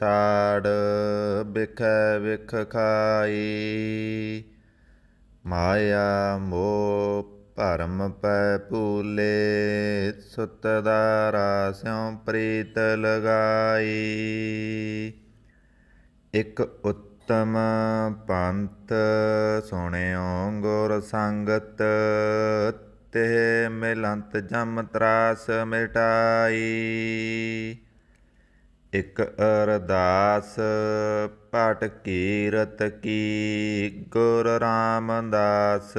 ਸਾੜ ਬਿਖੈ ਵਿਖ ਖਾਈ। ਮਾਇਆ ਮੋਹ ਭਰਮ ਪੈ ਭੂਲੇ ਸੁਤ ਦਾ ਸਿਉ ਪ੍ਰੀਤ ਲਗਾਈ। ਇਕ ਉੱਤਮ ਪੰਥ ਸੁਣਿਓ ਗੁਰ ਸੰਗਤ ਤੇ ਮਿਲੰਤ ਜਮ ਤਰਾਸ ਮਿਟਾਈ। ਇਕ ਅਰਦਾਸ ਪਾਟ ਕੀਰਤ ਕੀ, ਗੁਰ ਰਾਮਦਾਸ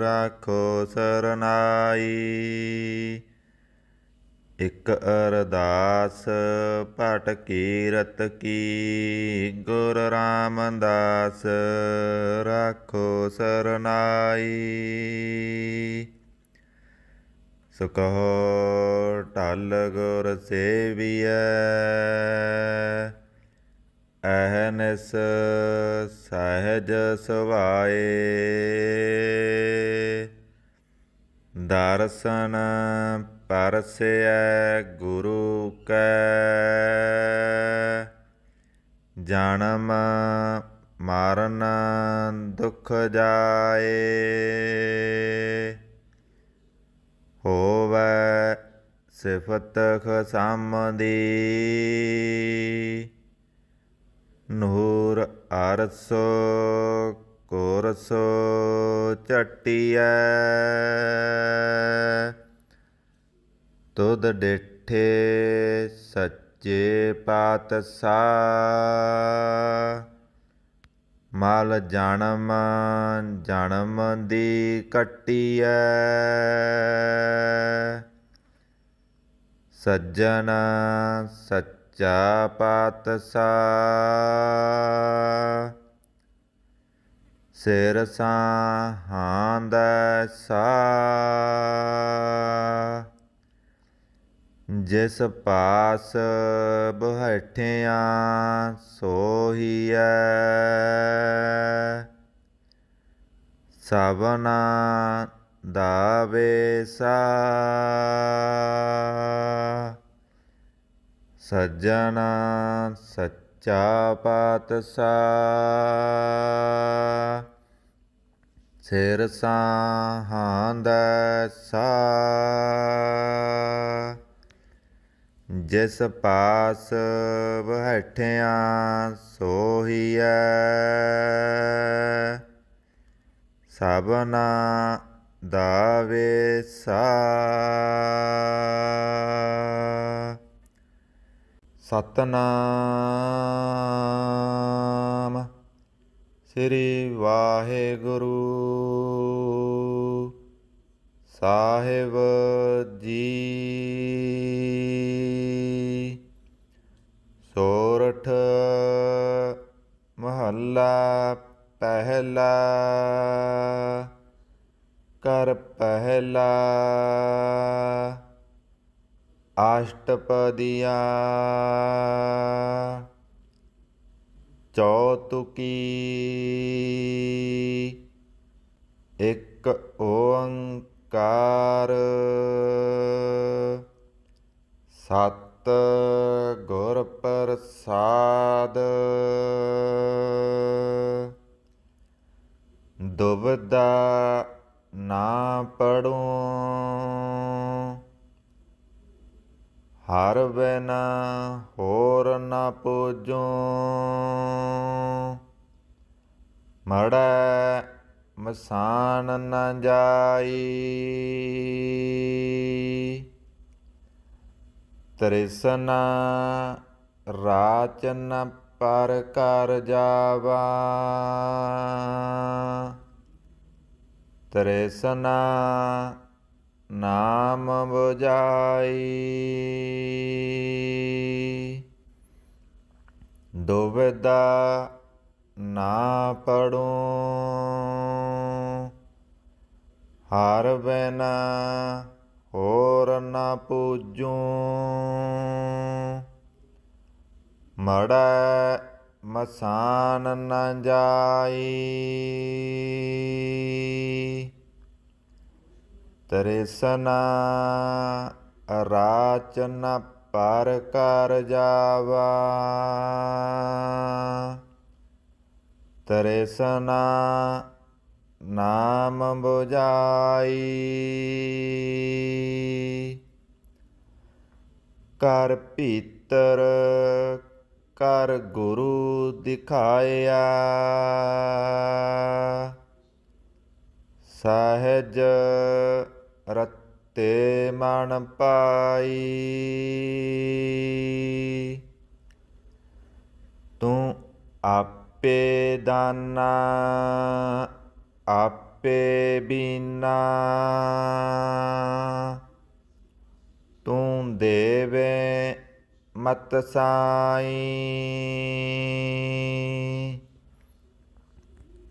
ਰਾਖੋ ਸਰਨਾਈ। ਇਕ ਅਰਦਾਸ ਪਾਟ ਕੀਰਤ ਕੀ, ਗੁਰ ਰਾਮਦਾਸ ਰਾਖੋ ਸਰਨਾਈ। ਸੋ ਕਹੋ ਢਲ ਗੁਰ ਸੇਵੀਐ ਅਹਨਿਸ ਸਹਿਜ ਸੁਭਾਏ। ਦਰਸ਼ਨ ਪਰਸੈ ਗੁਰੂ ਕੈ, ਜਨਮ ਮਰਨ ਦੁਖ ਜਾਏ। ਸਿਫਤ ਖਸਮ ਦੀ ਨੂਰ ਅਰਸੋ ਕੋਰਸ ਚਟਿਐ ਤੁਧ ਡਿਠੇ ਸੱਚੇ ਪਾਤਸ਼ਾਹ। ਮਲ ਜਨਮ ਜਨਮ ਦੀ ਕੱਟੀਐ। ਸੱਜਣ ਸੱਚਾ ਪਾਤਸ਼ਾਹ। ਸਿਰ ਸਾਹਾਂਦ ਸਾ ਜਿਸ ਪਾਸ ਬਹਠਿਆ ਸੋਹੀਐ ਸਭਨਾ ਦਾਵੇ ਵੇਸਾ। ਸੱਜਣਾ ਸੱਚਾ ਪਾਤਸ਼ਾਹ ਸਿਰ ਸਾਹਾਂਦ ਸਾ ਜਿਸ ਪਾਸ ਬੈਠਿਆ ਸੋਹੀਐ। ਸਭਨਾ දාවේසා සත්තනාම සිරි වාහෙගුරු සාහෙව ජී සෝරඨ මහල්ලා පැහැලා ਕਰ ਪਹਿਲਾ। ਆਸ਼ਟਪਦੀਆ। ਚੌਤੁਕੀ। ਇੱਕ ਓੰਕਾਰ। ਸਤ ਗੁਰ ਪ੍ਰਸਾਦ ਦੁਬਦਾ ਨਾ ਪੜੂੰ ਹਰ ਬਿਨ ਹੋਰ ਨਾ ਪੂਜੂੰ। ਮੜੈ ਮਸਾਨ ਨ ਜਾਈ। ਤ੍ਰਿਸਨਾ ਰਾਚਨ ਪਰ ਕਰ ਜਾਵਾ। ਤ੍ਰਿਸਨਾ ਨਾਮ 부ਜਾਈ ਦੁਬਿਧਾ ਨਾ ਪੜੂੰ ਹਰ ਬਿਨ ਹੋਰ ਨਾ ਪੂਜੂੰ। ਮੜੈ ਮਸਾਨ ਨ ਜਾਈ। ਤ੍ਰਿਸਨਾ ਰਾਚਨ ਪਰ ਕਰ ਜਾਵਾ। ਤ੍ਰਿਸ਼ਨਾ ਨਾਮ 부ਝਾਈ ਕਰ ਭੀਤਰ ਕਰ ਗੁਰੂ ਦਿਖਾਇਆ। ਸਹਿਜ ਰਤੇ ਮਨ ਪਾਈ। ਤੂੰ ਆਪੇ ਦਾਨਾ ਆਪੇ ਬੀਨਾ। ਤੂੰ ਦੇਵੇ ਮਤ ਸਾਈ।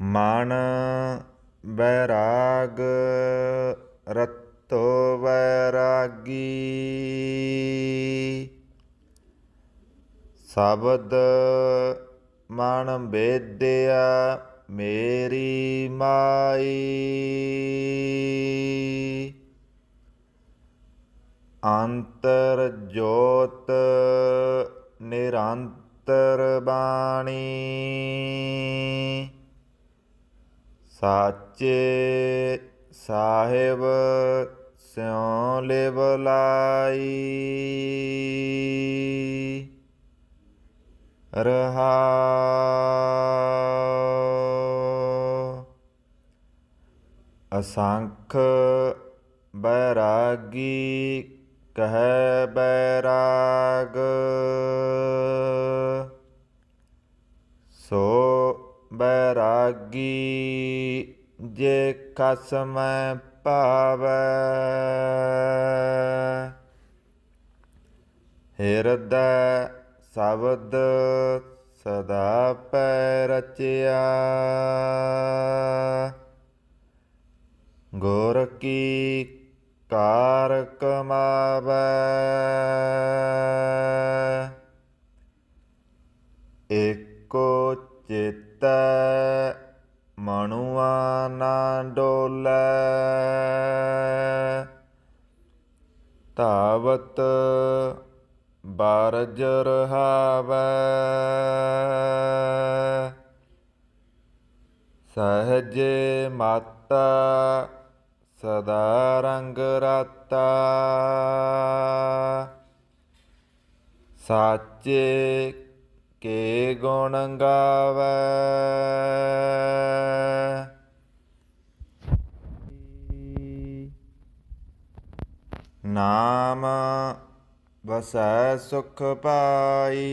ਮਨ ਬੈਰਾਗ ਰਤੋ ਵੈਰਾਗੀ। ਸ਼ਬਦ ਮਨ ਬੇਦਿਆ ਮੇਰੀ ਮਾਈ। ਅੰਤਰ ਜੋਤ ਨਿਰੰਤਰ ਬਾਣੀ। ਸਾਚੇ ਸਾਹਿਬ ਸਿਉ ਲਿਵ ਲਾਈ। ਰਹਾ ਅਸੰਖ ਬੈਰਾਗੀ ਕਹੈ ਬੈਰਾਗ। ਸੋ ਬੈਰਾਗੀ ਜੇ ਕਸਮੈ ਭਾਵੈ। ਹਿਰਦੈ ਸ਼ਬਦ ਸਦਾ ਪੈ ਰਚਿਆ। ਗੁਰ ਕੀ ਕਾਰ ਕਮਾਵੈ ਏਕੋ ਚਿਤੈ ਮਨੁਆ ਨਾ ਡੋਲੈ। ਧਾਵਤ ਬਾਰਜ ਰਹਾਵੈ। ਸਹਜੇ ਮਾਤਾ ਸਦਾ ਰੰਗ ਰਾਤਾ। ਸਾਚੇ ਕੇ ਗੁਣ ਗਾਵੈ। ਨਾਮ ਵਸੈ ਸੁਖ ਪਾਈ।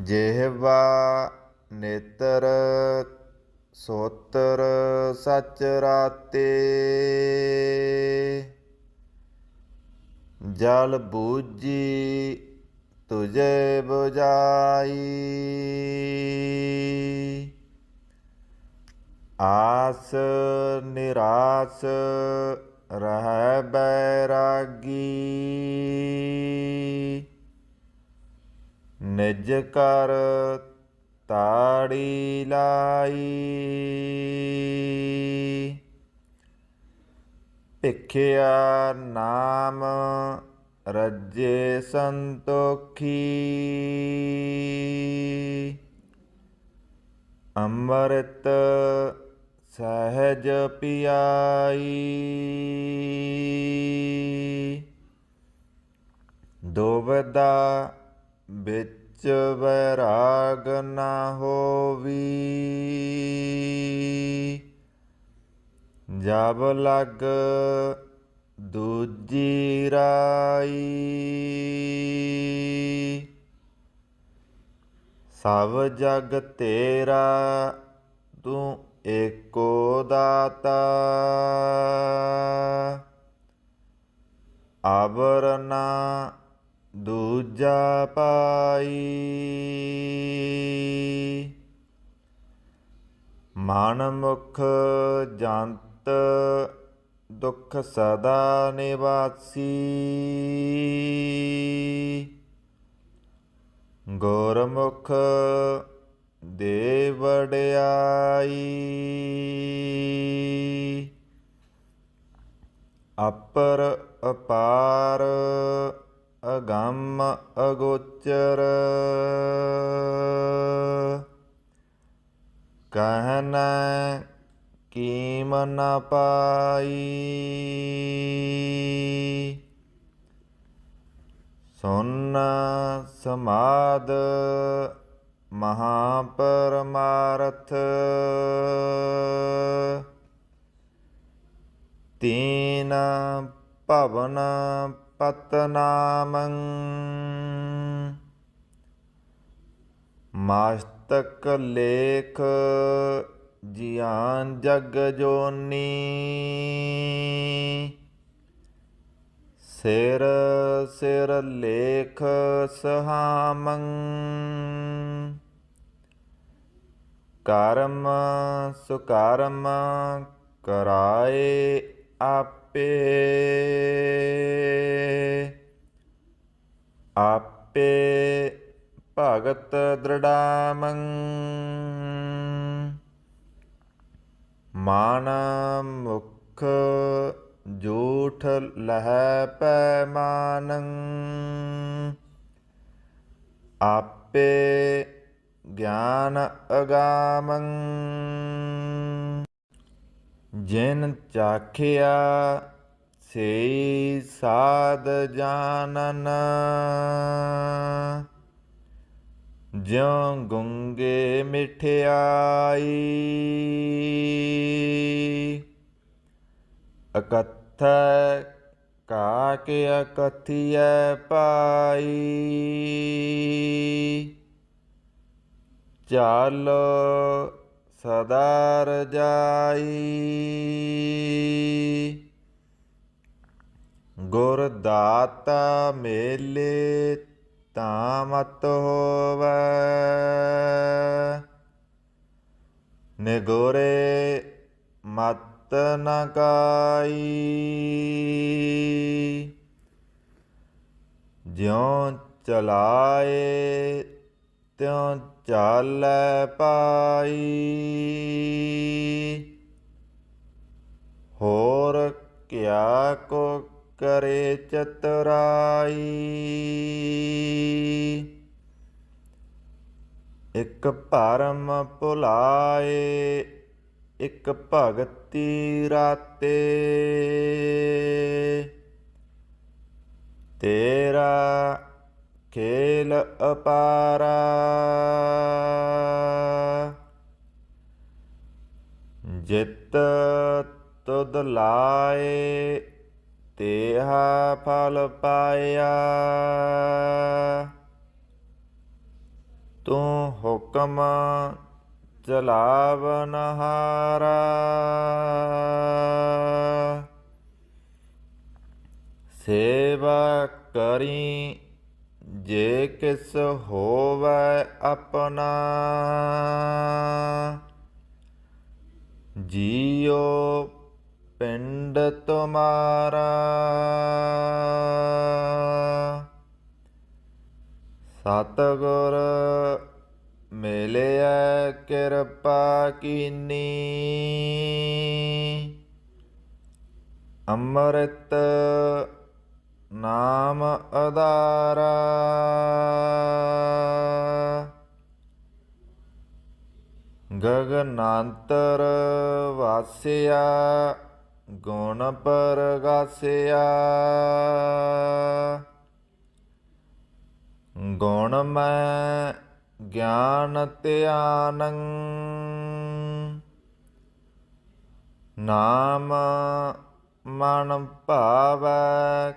ਜਿਹਵਾ ਨੇਤਰ ਸੋਤਰ ਸਚ ਰਾਤੇ। ਜਲ ਬੂਜੀ ਤੁਝੇ 부ਜਾਈ ਆਸ ਨਿਰਾਸ ਰਹਿ ਬੈਰਾਗੀ। ਨਿਜ ਕਰ ਤਾੜੀ ਲਾਈ। ਭਿਖਿਆ ਨਾਮ ਰੱਜੇ ਸੰਤੋਖੀ। ਅੰਮ੍ਰਿਤ ਸਹਿਜ ਪਿਆਈ। ਦੋਵਦਾ ਵਿੱਚ ਵੈਰਾਗ ਨਾ ਹੋਵੀ। ਜਬ ਲਗ ਦੂਜੀ ਰਾਈ। ਸਭ ਜਗ ਤੇਰਾ, ਤੂੰ ਏਕੋ ਦਾਤਾ। ਅਵਰ ਨਾ ਦੂਜਾ ਪਾਈ। ਮਨ ਮੁਖ ਜੰਤ ਦੁਖ ਸਦਾ ਨਿਵਾਸੀ। ਗੁਰਮੁਖ ਦੇ ਵਡਿਆਈ। ਅਪਰ ਅਪਾਰ ਅਗੰਮ ਅਗੋਚਰ। ਕਹਿਨ ਕੀਮ ਨ ਪਾਈ। ਸੁਨ ਸਮਾਦ ਮਹਾਪਰਮਾਰਥ। ਤੀਨ ਭਵਨ ਪਤਨਾਮੰ ਮਾਸਤਕ ਲੇਖ ਜਿਆਨ ਜਗ ਜੋਨੀ ਸਿਰ ਸਿਰ ਲੇਖ ਸਹਾਮੰ ਕਰਮ ਸੁਕਰਮ ਕਰਾਏ ਆਪ ਆਪੇ ਭਗਤ ਦ੍ਰਿੜਾਮੰ। ਮਾਨ ਮੁਖ ਝੂਠ ਲਹਿ ਪੈਮਾਨੰ ਆਪੇ ਗਿਆਨ ਅਗਾਮੰ। ਜਿਨ ਚਾਖਿਆ ਸੇਈ ਸਾਧ ਜਾਣਨ ਜਿਉ ਗੁੰਗੇ ਮਿਠਿਆਈ। ਅਕਥ ਕਾ ਕੇ ਅਕਥਿਐ ਪਾਈ। ਚਾਲ ਸਦਾ ਰਜਾਈ ਗੁਰ ਦਾਤਾ ਮੇਲੇ ਤਾਂ ਮਤ ਹੋਵੈ। ਨਿਗੋਰੇ ਮਤ ਨ ਕਾਈ। ਜਿਉ ਚਲਾਏ ਤਿਉ ਚਾਲੈ ਪਾਈ। ਹੋਰ ਕਿਆ ਕੋ ਕਰੇ ਚਤਰਾਈ। ਇਕ ਭਰਮ ਭੁਲਾਏ ਇਕ ਭਗਤੀ ਰਾਤੇ। ਤੇਰਾ ਖੇਲ ਅਪਾਰਾ। ਜਿਤ ਤੁਧ ਲਾਏ ਤੇਹਾ ਫਲ ਪਾਇਆ। ਤੂੰ ਹੁਕਮ ਚਲਾਵਨ ਹਾਰਾ। ਸੇਵਾ ਕਰੀ ਜੇ ਕਿਸ ਹੋਵੇ ਆਪਣਾ ਜੀਉ ਪਿੰਡ ਤੁਮਾਰਾ। ਸਤਿਗੁਰ ਮਿਲਿਆ ਕਿਰਪਾ ਕੀਨੀ। ਅੰਮ੍ਰਿਤ ਨਾਮ ਅਦਾਰਾ ਗਗਨਾੰਤਰ ਵਾਸਿਆ ਗੁਣ ਪਰਗਾਸਿਆ। ਗੁਣ ਮੈਂ ਗਿਆਨ ਧਿਆਨੰ। ਨਾਮ ਮਨ ਭਾਵੈ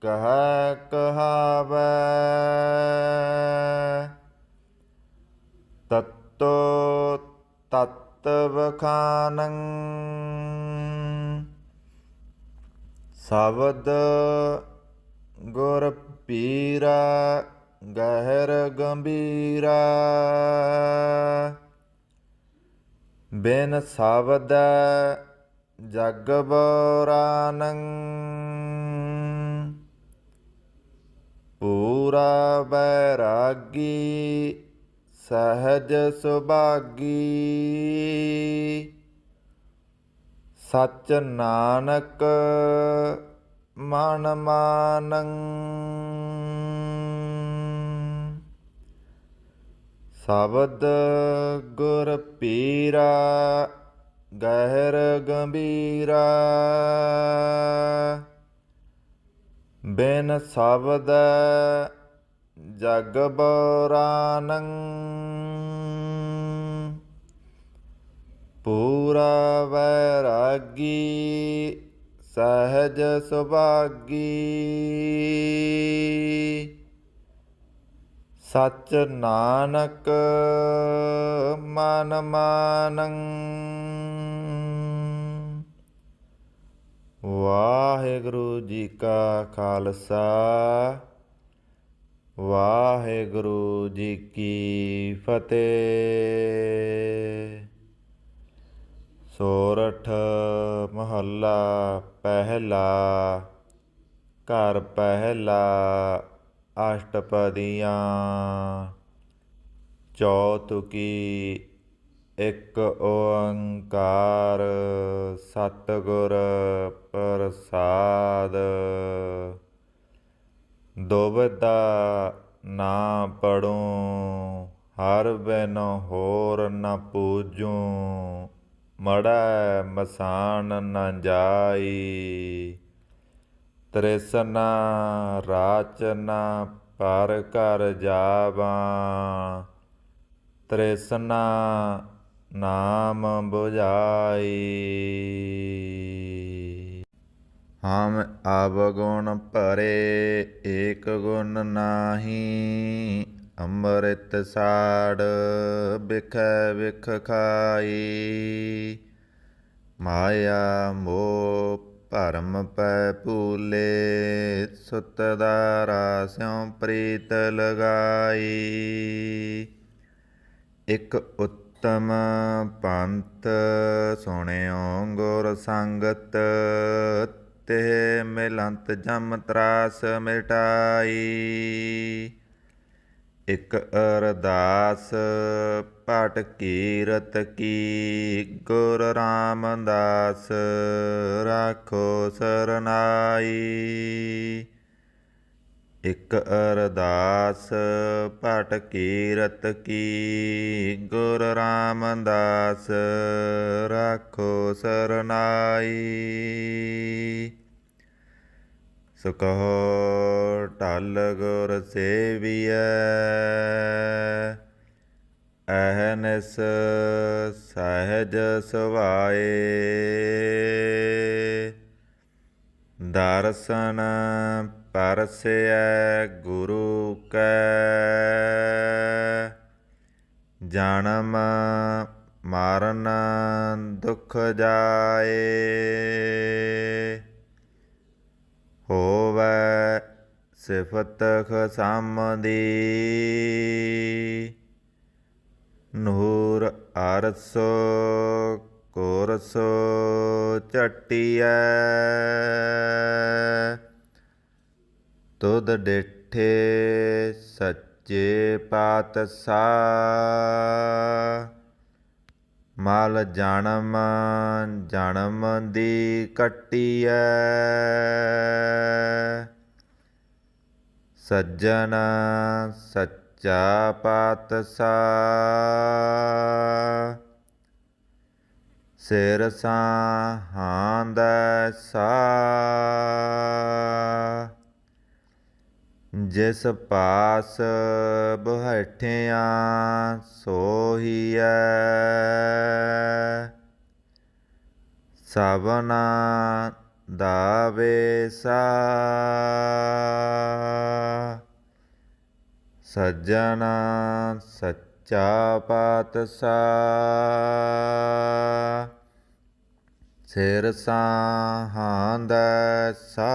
ਕਹਿ ਕਹਾਵੈ। ਤਤੋ ਤਤ ਵਖਾਨੰ। ਸ਼ਬਦ ਗੁਰ ਪੀਰਾ ਗਹਿਰ ਗੰਭੀਰਾ। ਬਿਨ ਸ਼ਬਦ ਜਗ ਬਰਾਨੰ। ਪੂਰਾ ਬੈਰਾਗੀ ਸਹਜ ਸੁਭਾਗੀ। ਸਚ ਨਾਨਕ ਮਨ ਮਾਨੰ। ਸ਼ਬਦ ਗੁਰ ਪੀਰਾ ਗਹਿਰ ਗੰਭੀਰਾ। ਬਿਨ ਸ਼ਬਦ ਜਗ ਬਰਾਨੰ। ਪੂਰਾ ਵੈਰਾਗੀ ਸਹਿਜ ਸੁਭਾਗੀ। ਸਚ ਨਾਨਕ ਮਨ ਮਾਨੰ। ਵਾਹਿਗੁਰੂ ਜੀ ਕਾ ਖਾਲਸਾ, ਵਾਹਿਗੁਰੂ ਜੀ ਕੀ ਫਤਿਹ। ਸੋਰਠ ਮਹੱਲਾ ਪਹਿਲਾ, ਘਰ ਪਹਿਲਾ, ਅਸ਼ਟਪਦੀਆਂ ਚੌਤੁਕੀ ਇੱਕ ਓੰਕਾਰ ਸਤਿਗੁਰ ਪ੍ਰਸਾਦ। ਦੁਬਦਾ ਨਾ ਪੜੂੰ ਹਰ ਬਿਨ ਹੋਰ ਨ ਪੂਜੂੰ। ਮੜੈ ਮਸਾਨ ਨ ਜਾਈ ਤ੍ਰਿਸਨਾ ਰਾਚਨਾ ਪਰ ਘਰ ਜਾਵਾਂ। ਤ੍ਰਿਸਨਾ ਨਾਮ 부ਝਾਈ ਹਮ ਅਵਗੁਣ ਭਰੇ, ਏਕ ਗੁਣ ਨਾਹੀ, ਅੰਮ੍ਰਿਤ ਸਾੜ ਬਿਖੈ ਵਿਖ ਖਾਈ। ਮਾਇਆ ਮੋਹ ਭਰਮ ਪੈ ਭੂਲੇ, ਸੁਤ ਦਾਰਾ ਸਿਉ ਪ੍ਰੀਤ ਲਗਾਈ। ਇੱਕ ਉੱਤਮ ਪੰਥ ਸੁਣਿਓ ਗੁਰ ਸੰਗਤ, ਤੇ ਮਿਲੰਤ ਜਮ ਤਰਾਸ ਮਿਟਾਈ। ਇਕ ਅਰਦਾਸ ਪਟ ਕੀਰਤ ਕੀ, ਗੁਰ ਰਾਮਦਾਸ, ਰਾਖੋ ਸਰਨਾਈ। ਇਕ ਅਰਦਾਸ ਭਟ ਕੀਰਤ ਕੀ, ਗੁਰ ਰਾਮਦਾਸ ਰਾਖੋ ਸਰਨਾਈ। ਸੋ ਢਲ ਗੁਰ ਸੇਵੀਐ, ਅਹਨਿਸ ਸਹਿਜ ਸੁਭਾਏ। ਦਰਸ਼ਨ ਪਰਸੈ ਗੁਰੂ ਕੈ। ਜਨਮ ਮਰਨ ਦੁਖ ਜਾਏ। ਹੋਵੈ ਸਿਫਤ ਖਸਮਦੀ। ਨੂਰ ਅਰਸੋ ਕੋਰਸੋ ਚਟਿਐ ਤੁਧ ਡੇਠੇ ਸੱਚੇ ਪਾਤਸ਼ਾਹ ਮਲ ਜਨਮ ਜਨਮ ਦੀ ਕੱਟੀਐ। ਸੱਜਣ ਸੱਚਾ ਪਾਤਸ਼ਾਹ ਸਿਰ ਸਾਹਾਂਦ ਸਾ। ਜਿਸ ਪਾਸ ਬਹਠਿਆ ਸੋਹੀਐ। ਸਭਨਾ ਦਾ ਵੇਸਾ। ਸੱਜਣਾ ਸੱਚਾ ਪਾਤਸ਼ਾਹ ਸਿਰ ਸਾਹਾਂਦ ਸਾ।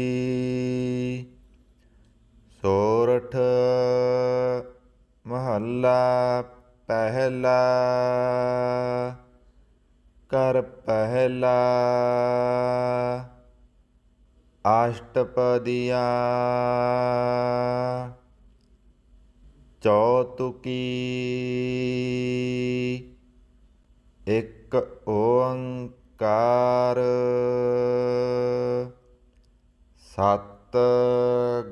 ਮਹੱਲਾ ਪਹਿਲਾ। ਕਰ ਪਹਿਲਾ। ਅਸ਼ਟਪਦੀਆ ਚੌਤੁਕੀ। ਇੱਕ ਓੰਕਾਰ। ਸਤ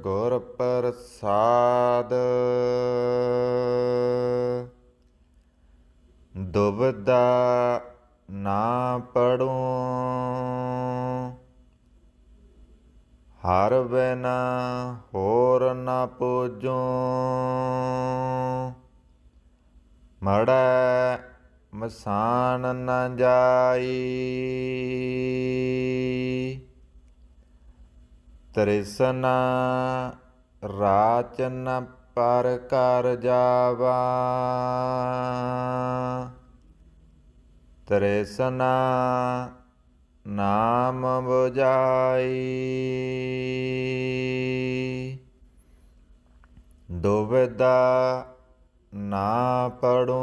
ਗੁਰ ਪ੍ਰਸਾਦ ਦੁਬਦਾ ਨਾ ਪੜੋ। ਹਰ ਬਿਨਾ ਹੋਰ ਨਾ ਪੂਜੋ। ਮੜੈ ਮਸਾਨ ਨ ਜਾਈ। ਤ੍ਰਿਸਨਾ ਰਾਚਨ ਪਰ ਕਰ ਜਾਵਾ। ਤ੍ਰਿਸਨਾ ਨਾਮ ਬੁਝਾਈ। ਦੁਬਿਧਾ ਨਾ ਪੜੋ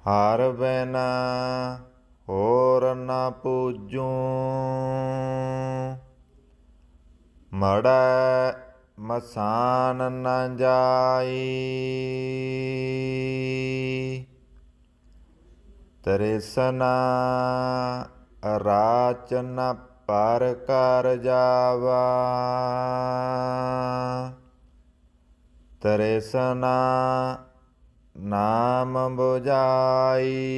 ਹਰ ਬਿਨਾ ਹੋਰ ਨਾ ਪੂਜੂ। ਮੜਾ ਮਸਾਨ ਨ ਜਾਈ। ਤ੍ਰਿਸਨਾ ਰਾਚਨ ਪਰ ਕਰ ਜਾਵਾ। ਤ੍ਰਿਸਨਾ ਨਾਮ ਬੁਝਾਈ।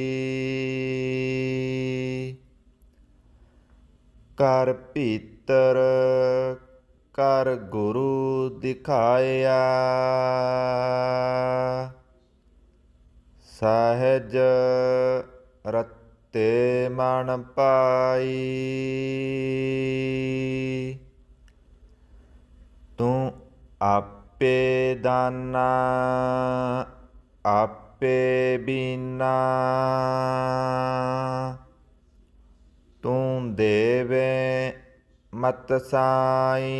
ਕਰ ਭੀਤਰ ਕਰ ਗੁਰੂ ਦਿਖਾਇਆ। ਸਹਿਜ ਰਤੇ ਮਨ ਪਾਈ। ਤੂੰ ਆਪੇ ਦਾਨਾ ਆਪੇ ਬੀਨਾ। ਤੂੰ ਦੇਵੇ ਮਤ ਸਾਈ